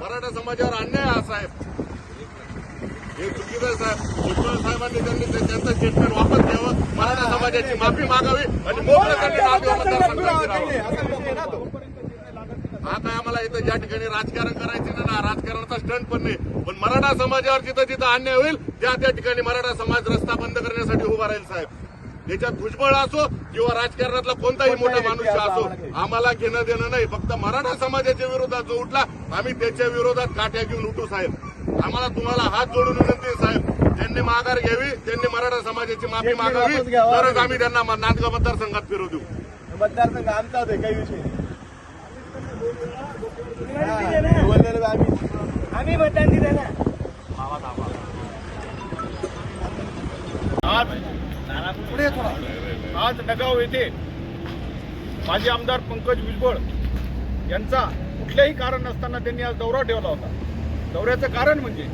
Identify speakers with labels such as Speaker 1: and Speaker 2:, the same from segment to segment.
Speaker 1: मराठा समाजावर अन्याय हा साहेब. हे चुकीचं आहे साहेब. भुजबळ साहेबांनी त्यांनी त्यांचं स्टेटमेंट वापस घ्यावं. मराठा समाजाची माफी मागावी आणि मोकळं त्यांनी नांदेड आम्हाला इथं ज्या ठिकाणी राजकारण करायचं ना ना राजकारणाचा स्टंट पण नाही. पण मराठा समाजावर जिथं जिथं अन्याय होईल त्या त्या ठिकाणी मराठा समाज रस्ता बंद करण्यासाठी उभा राहील साहेब. त्याच्यात भुजबळ असो किंवा राजकारणातला कोणताही मोठा मनुष्य असो आम्हाला घेणं देणं नाही. फक्त मराठा समाजाच्या विरोधात जो उठला आम्ही त्याच्या विरोधात काठ्या घेऊन उठू साहेब. आम्हाला तुम्हाला हात जोडून विनंती आहे साहेब. त्यांनी माघार घ्यावी त्यांनी मराठा समाजाची माफी मागावी. तरच आम्ही त्यांना नांदगाव मतदारसंघात फिरू देऊ.
Speaker 2: मतदारसंघ आमचाच आहे काही विषय. हा, आम्ही
Speaker 3: आम्ही मतदान दिलं ना.
Speaker 4: आज पुढे थोडा. आज नगाव येथे माजी आमदार पंकज भुजबळ यांचा कुठल्याही कारण नसताना त्यांनी आज दौरा ठेवला होता. दौऱ्याचं कारण म्हणजे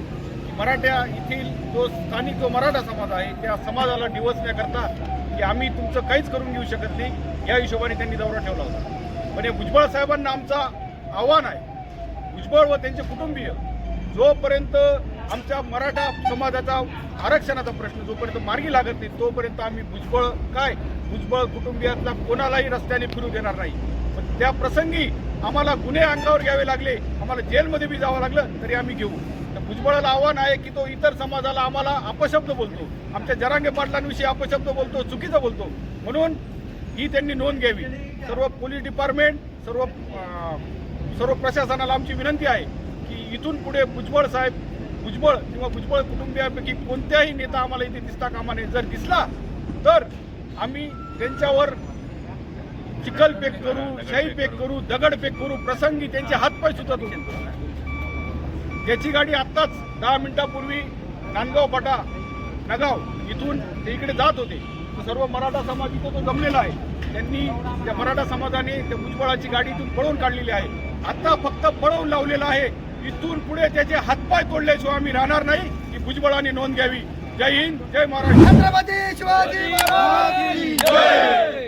Speaker 4: मराठ्या येथील जो स्थानिक जो मराठा समाज आहे त्या समाजाला डिवचण्याकरता की आम्ही तुमचं काहीच करून घेऊ शकत नाही या हिशोबाने त्यांनी दौरा ठेवला होता. पण हे भुजबळ साहेबांना आमचा आव्हान आहे. भुजबळ व त्यांचे कुटुंबीय जोपर्यंत आमच्या मराठा समाजाचा आरक्षणाचा प्रश्न जोपर्यंत मार्गी लागत नाही तोपर्यंत आम्ही भुजबळ काय? भुजबळ कुटुंबियातला कोणालाही रस्त्याने फिरू देणार नाही. पण त्या प्रसंगी आम्हाला गुन्हे अंगावर घ्यावे लागले आम्हाला जेलमध्ये बी जावं लागलं तरी आम्ही घेऊ. तर भुजबळाला आव्हान आहे की तो इतर समाजाला आम्हाला अपशब्द बोलतो. आमच्या जरांगे पाटलांविषयी अपशब्द बोलतो चुकीचा बोलतो. म्हणून ही त्यांनी नोंद घ्यावी. सर्व पोलीस डिपार्टमेंट सर्व सर्व प्रशासनाला आमची विनंती आहे की इथून पुढे भुजबळ साहेब भुजबळ किंवा भुजबळ कुटुंबियापैकी कोणत्याही नेता आम्हाला इथे दिसता कामा नये. जर दिसला तर आम्ही त्यांच्यावर चिखल पेक करू शाई पेक करू दगड पेक करू प्रसंगी त्यांचे हातपाय सुद्धा होते त्याची गाडी आत्ताच दहा मिनिटापूर्वी नांदगाव पाटा नगाव इथून ते इकडे जात होते. सर्व मराठा समाज इथं तो जमलेला आहे. त्यांनी त्या मराठा समाजाने त्या भुजबळाची गाडी इथून पळवून काढलेली आहे. आता फक्त पळवून लावलेलं आहे. इथून पुढे त्याचे हातपाय तोडल्याशिवाय आम्ही राहणार नाही की भुजबळाने नोंद घ्यावी. जय हिंद जय महाराष्ट्र.
Speaker 3: छत्रपती जय